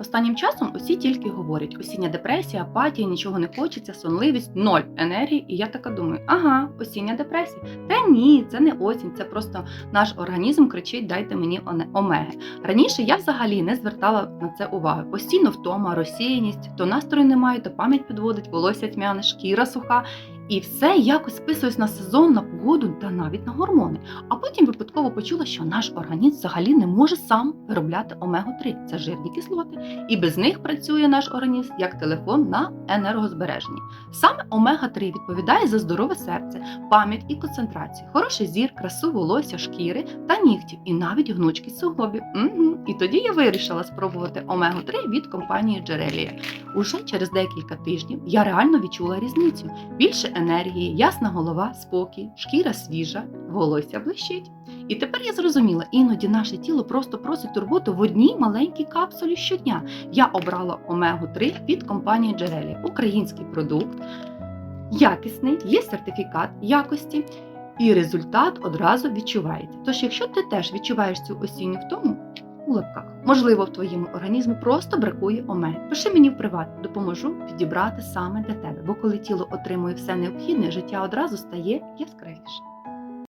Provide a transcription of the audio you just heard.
Останнім часом усі тільки говорять: осіння депресія, апатія, нічого не хочеться, сонливість, ноль енергії. І я така думаю, ага, осіння депресія. Та ні, це не осінь, це просто наш організм кричить: дайте мені омеги. Раніше я взагалі не звертала на це уваги. Постійно втома, розсіяність, то настрою немає, то пам'ять підводить, волосся тьмяне, шкіра суха. І все якось списуюсь на сезон, на погоду та навіть на гормони. А потім випадково почула, що наш організм взагалі не може сам виробляти омегу-3. Це жирні кислоти, і без них працює наш організм як телефон на енергозбереженні. Саме омега-3 відповідає за здорове серце, пам'ять і концентрацію, хороший зір, красу волосся, шкіри та нігтів, і навіть гнучкість суглобів. Угу. І тоді я вирішила спробувати омегу-3 від компанії Джерелія. Уже через декілька тижнів я реально відчула різницю. Більше енергії, ясна голова, спокій, шкіра свіжа, волосся блищить. І тепер я зрозуміла, іноді наше тіло просто просить турботу в одній маленькій капсулі щодня. Я обрала омегу 3 від компанії Джерелі. Український продукт, якісний, є сертифікат якості, і результат одразу відчувається. Тож, якщо ти теж відчуваєш цю осінню втому, у лапках. Можливо, в твоєму організмі просто бракує омель. Пиши мені в приват, допоможу підібрати саме для тебе, бо коли тіло отримує все необхідне, життя одразу стає яскравіше.